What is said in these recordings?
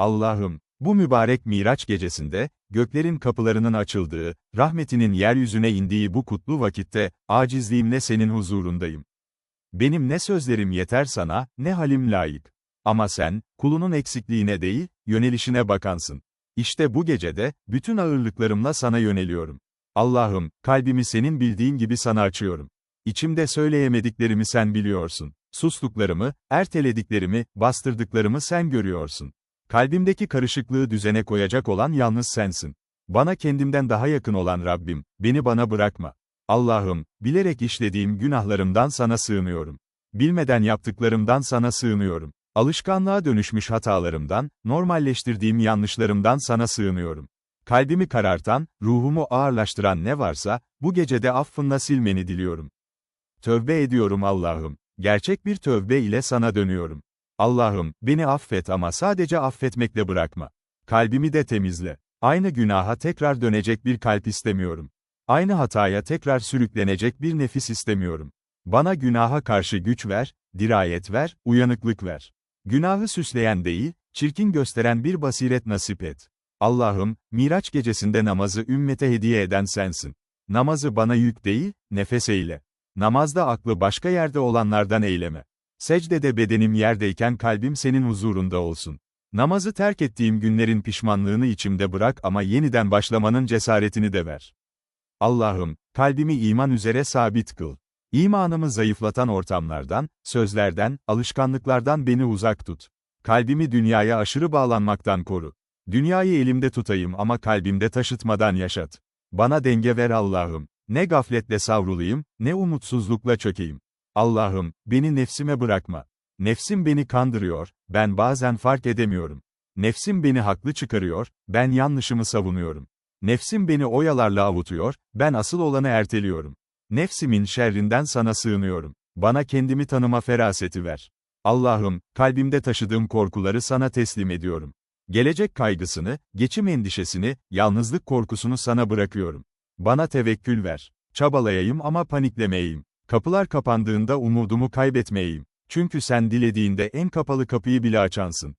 Allah'ım, bu mübarek Miraç gecesinde, göklerin kapılarının açıldığı, rahmetinin yeryüzüne indiği bu kutlu vakitte, acizliğimle senin huzurundayım. Benim ne sözlerim yeter sana, ne halim layık. Ama sen, kulunun eksikliğine değil, yönelişine bakansın. İşte bu gecede, bütün ağırlıklarımla sana yöneliyorum. Allah'ım, kalbimi senin bildiğin gibi sana açıyorum. İçimde söyleyemediklerimi sen biliyorsun. Sustuklarımı, ertelediklerimi, bastırdıklarımı sen görüyorsun. Kalbimdeki karışıklığı düzene koyacak olan yalnız sensin. Bana kendimden daha yakın olan Rabbim, beni bana bırakma. Allah'ım, bilerek işlediğim günahlarımdan sana sığınıyorum. Bilmeden yaptıklarımdan sana sığınıyorum. Alışkanlığa dönüşmüş hatalarımdan, normalleştirdiğim yanlışlarımdan sana sığınıyorum. Kalbimi karartan, ruhumu ağırlaştıran ne varsa, bu gecede affınla silmeni diliyorum. Tövbe ediyorum Allah'ım. Gerçek bir tövbe ile sana dönüyorum. Allah'ım, beni affet ama sadece affetmekle bırakma. Kalbimi de temizle. Aynı günaha tekrar dönecek bir kalp istemiyorum. Aynı hataya tekrar sürüklenecek bir nefis istemiyorum. Bana günaha karşı güç ver, dirayet ver, uyanıklık ver. Günahı süsleyen değil, çirkin gösteren bir basiret nasip et. Allah'ım, Miraç gecesinde namazı ümmete hediye eden sensin. Namazı bana yük değil, nefes eyle. Namazda aklı başka yerde olanlardan eyleme. Secdede bedenim yerdeyken kalbim senin huzurunda olsun. Namazı terk ettiğim günlerin pişmanlığını içimde bırak ama yeniden başlamanın cesaretini de ver. Allah'ım, kalbimi iman üzere sabit kıl. İmanımı zayıflatan ortamlardan, sözlerden, alışkanlıklardan beni uzak tut. Kalbimi dünyaya aşırı bağlanmaktan koru. Dünyayı elimde tutayım ama kalbimde taşıtmadan yaşat. Bana denge ver Allah'ım. Ne gafletle savrulayım, ne umutsuzlukla çökeyim. Allah'ım, beni nefsime bırakma. Nefsim beni kandırıyor, ben bazen fark edemiyorum. Nefsim beni haklı çıkarıyor, ben yanlışımı savunuyorum. Nefsim beni oyalarla avutuyor, ben asıl olanı erteliyorum. Nefsimin şerrinden sana sığınıyorum. Bana kendimi tanıma feraseti ver. Allah'ım, kalbimde taşıdığım korkuları sana teslim ediyorum. Gelecek kaygısını, geçim endişesini, yalnızlık korkusunu sana bırakıyorum. Bana tevekkül ver. Çabalayayım ama paniklemeyeyim. Kapılar kapandığında umudumu kaybetmeyeyim. Çünkü sen dilediğinde en kapalı kapıyı bile açansın.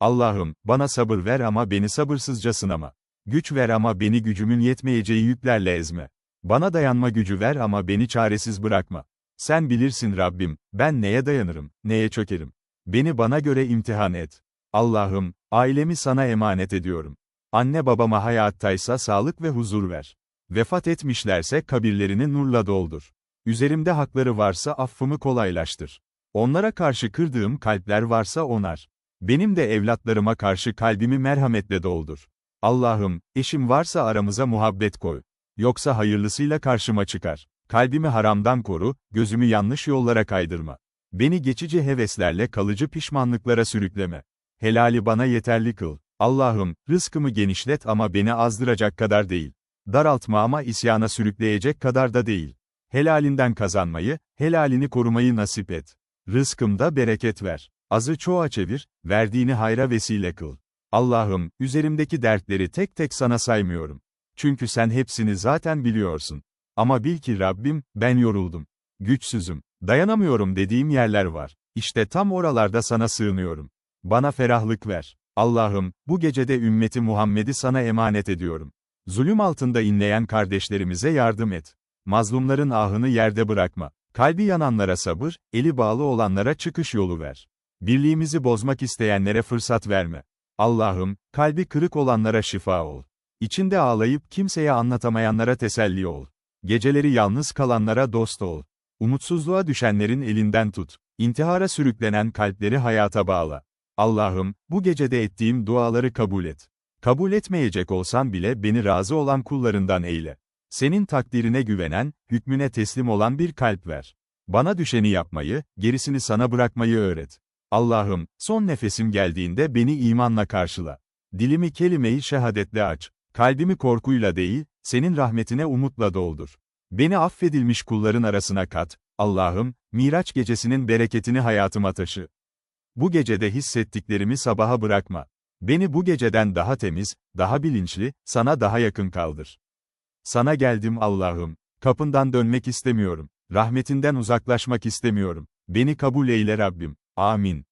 Allah'ım, bana sabır ver ama beni sabırsızca sınama. Güç ver ama beni gücümün yetmeyeceği yüklerle ezme. Bana dayanma gücü ver ama beni çaresiz bırakma. Sen bilirsin Rabbim, ben neye dayanırım, neye çökerim. Beni bana göre imtihan et. Allah'ım, ailemi sana emanet ediyorum. Anne babama hayattaysa sağlık ve huzur ver. Vefat etmişlerse kabirlerini nurla doldur. Üzerimde hakları varsa affımı kolaylaştır. Onlara karşı kırdığım kalpler varsa onar. Benim de evlatlarıma karşı kalbimi merhametle doldur. Allah'ım, eşim varsa aramıza muhabbet koy. Yoksa hayırlısıyla karşıma çıkar. Kalbimi haramdan koru, gözümü yanlış yollara kaydırma. Beni geçici heveslerle kalıcı pişmanlıklara sürükleme. Helali bana yeterli kıl. Allah'ım, rızkımı genişlet ama beni azdıracak kadar değil. Daraltma ama isyana sürükleyecek kadar da değil. Helalinden kazanmayı, helalini korumayı nasip et. Rızkımda bereket ver. Azı çoğa çevir, verdiğini hayra vesile kıl. Allah'ım, üzerimdeki dertleri tek tek sana saymıyorum. Çünkü sen hepsini zaten biliyorsun. Ama bil ki Rabbim, ben yoruldum. Güçsüzüm, dayanamıyorum dediğim yerler var. İşte tam oralarda sana sığınıyorum. Bana ferahlık ver. Allah'ım, bu gecede ümmeti Muhammed'i sana emanet ediyorum. Zulüm altında inleyen kardeşlerimize yardım et. Mazlumların ahını yerde bırakma. Kalbi yananlara sabır, eli bağlı olanlara çıkış yolu ver. Birliğimizi bozmak isteyenlere fırsat verme. Allah'ım, kalbi kırık olanlara şifa ol. İçinde ağlayıp kimseye anlatamayanlara teselli ol. Geceleri yalnız kalanlara dost ol. Umutsuzluğa düşenlerin elinden tut. İntihara sürüklenen kalpleri hayata bağla. Allah'ım, bu gecede ettiğim duaları kabul et. Kabul etmeyecek olsam bile beni razı olan kullarından eyle. Senin takdirine güvenen, hükmüne teslim olan bir kalp ver. Bana düşeni yapmayı, gerisini sana bırakmayı öğret. Allah'ım, son nefesim geldiğinde beni imanla karşıla. Dilimi kelime-i şehadetle aç. Kalbimi korkuyla değil, senin rahmetine umutla doldur. Beni affedilmiş kulların arasına kat, Allah'ım, Miraç gecesinin bereketini hayatıma taşı. Bu gecede hissettiklerimi sabaha bırakma. Beni bu geceden daha temiz, daha bilinçli, sana daha yakın kaldır. Sana geldim Allah'ım. Kapından dönmek istemiyorum. Rahmetinden uzaklaşmak istemiyorum. Beni kabul eyle Rabbim. Amin.